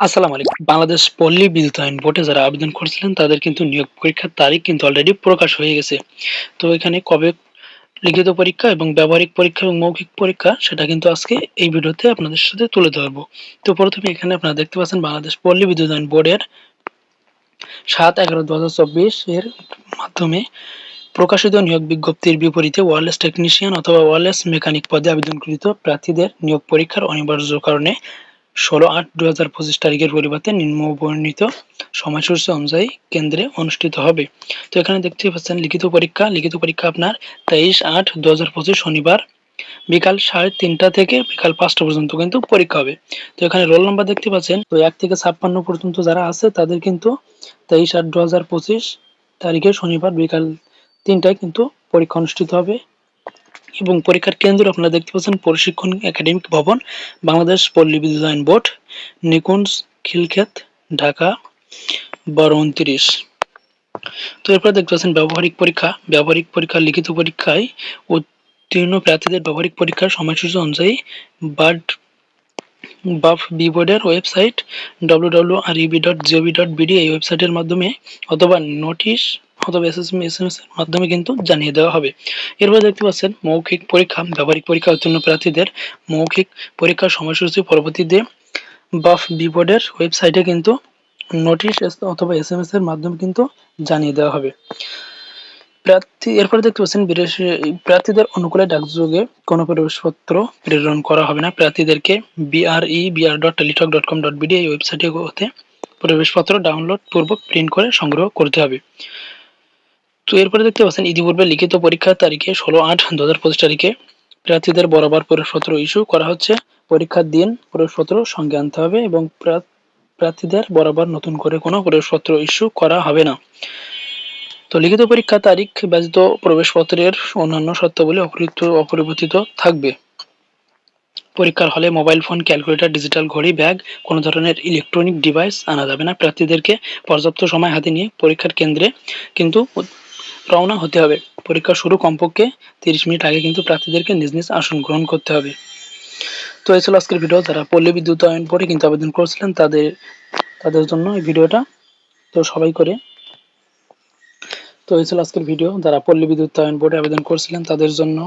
আসসালামু আলাইকুম। বাংলাদেশ পল্লী বিদ্যুতায়ন বোর্ডে যারা আবেদন করেছিলেন, তাদের কিন্তু নিয়োগ পরীক্ষার তারিখ কিন্তু অলরেডি প্রকাশ হয়ে গেছে। তো এখানে কবে লিখিত পরীক্ষা এবং ব্যবহারিক পরীক্ষা এবং মৌখিক পরীক্ষা, সেটা কিন্তু আজকে এই ভিডিওতে আপনাদের সাথে তুলে ধরবো। তো প্রথমে এখানে আপনারা দেখতে পাচ্ছেন বাংলাদেশ পল্লী বিদ্যুতায়ন বোর্ডের ৭/১১/২০২৪ এর মাধ্যমে প্রকাশিত নিয়োগ বিজ্ঞপ্তির বিপরীতে ওয়্যারলেস টেকনিশিয়ান অথবা ওয়্যারলেস মেকানিক পদে আবেদনকৃত প্রার্থীদের নিয়োগ পরীক্ষার অনিবার্য কারণে ১৬/৮/২০২৫ তারিখের পরিবর্তে নিম্নবর্ণিত সময়সূচি অনুযায়ী কেন্দ্রে অনুষ্ঠিত হবে। তো এখানে দেখতে পাচ্ছেন লিখিত পরীক্ষা, লিখিত পরীক্ষা আপনার ২৩/৮/২০২৫ শনিবার বিকাল সাড়ে তিনটা থেকে বিকাল পাঁচটা পর্যন্ত কিন্তু পরীক্ষা হবে। তো এখানে রোল নাম্বার দেখতে পাচ্ছেন তো এক থেকে ছাপ্পান্ন পর্যন্ত যারা আছে তাদের কিন্তু ২৩/৮/২০২৫ তারিখে শনিবার বিকাল তিনটায় কিন্তু পরীক্ষা অনুষ্ঠিত হবে এবং পরীক্ষার কেন্দ্র আপনারা দেখতে পাচ্ছেন প্রশিক্ষণ একাডেমিক ভবন, বাংলাদেশ পল্লী বিদ্যুতায়ন বোর্ড, নিকুঞ্জ, খিলক্ষেত, ঢাকা বারো উনত্রিশ তো এরপর দেখতে পাচ্ছেন ব্যবহারিক পরীক্ষা। ব্যবহারিক পরীক্ষা, লিখিত পরীক্ষায় উত্তীর্ণ প্রার্থীদের ব্যবহারিক পরীক্ষার সময়সূচি অনুযায়ী বার্ড বাফ বি বোর্ডের website W W R EB dot GOV dot BD এই ওয়েবসাইটের মাধ্যমে অথবা নোটিশ অথবা এস এম এস এর মাধ্যমে কিন্তু জানিয়ে দেওয়া হবে। এরপর দেখতে পাচ্ছেন, মৌখিক পরীক্ষা, ব্যবহারিক পরীক্ষা উত্তীর্ণ প্রার্থীদের মৌখিক পরীক্ষার সময়সূচি পরবর্তীতে বাফ বি বোর্ডের ওয়েবসাইটে কিন্তু নোটিশ অথবা এস এম এস এর মাধ্যমে কিন্তু জানিয়ে দেওয়া হবে। প্রার্থী, এরপরে দেখতে পাচ্ছেন প্রার্থীদের অনুকূলে ডাকযোগে কোনো প্রবেশপত্র প্রেরণ করা হবে না। প্রার্থীদেরকে BRE BR dot Teletalk dot com dot BD এই ওয়েবসাইটে হতে প্রবেশপত্র ডাউনলোড পূর্বক প্রিন্ট করে সংগ্রহ করতে হবে। তো এরপরে দেখতে পাচ্ছেন ইতিপূর্বে লিখিত পরীক্ষার তারিখে ষোলো আট দু হাজার পঁচিশ তারিখে প্রার্থীদের বরাবর প্রবেশপত্র ইস্যু করা হচ্ছে। পরীক্ষার দিন প্রবেশপত্র সঙ্গে আনতে হবে এবং প্রার্থীদের বরাবর নতুন করে কোনো প্রবেশপত্র ইস্যু করা হবে না। তো লিখিত পরীক্ষা তারিখ ব্যতীত প্রবেশপত্রের অন্যান্য শর্তাবলী অপরিবর্তিত থাকবে। পরীক্ষার হলে মোবাইল ফোন, ক্যালকুলেটর, ডিজিটাল ঘড়ি, ব্যাগ, কোনো ধরনের ইলেকট্রনিক ডিভাইস আনা যাবে না। প্রার্থীদেরকে পর্যাপ্ত সময় হাতে নিয়ে পরীক্ষার কেন্দ্রে কিন্তু রওনা হতে হবে। পরীক্ষা শুরু কমপক্ষে তিরিশ মিনিট আগে কিন্তু প্রার্থীদেরকে নিজ নিজ আসন গ্রহণ করতে হবে। তো এই ছিল আজকের ভিডিও যারা পল্লী বিদ্যুৎ আয়ন পরে কিন্তু আবেদন করেছিলেন, তাদের তাদের জন্য এই ভিডিওটা। তো সবাই করে। তো এই ছিল আজকের ভিডিও যারা পল্লী বিদ্যুৎ আয়ন পরে আবেদন করেছিলেন, তাদের জন্য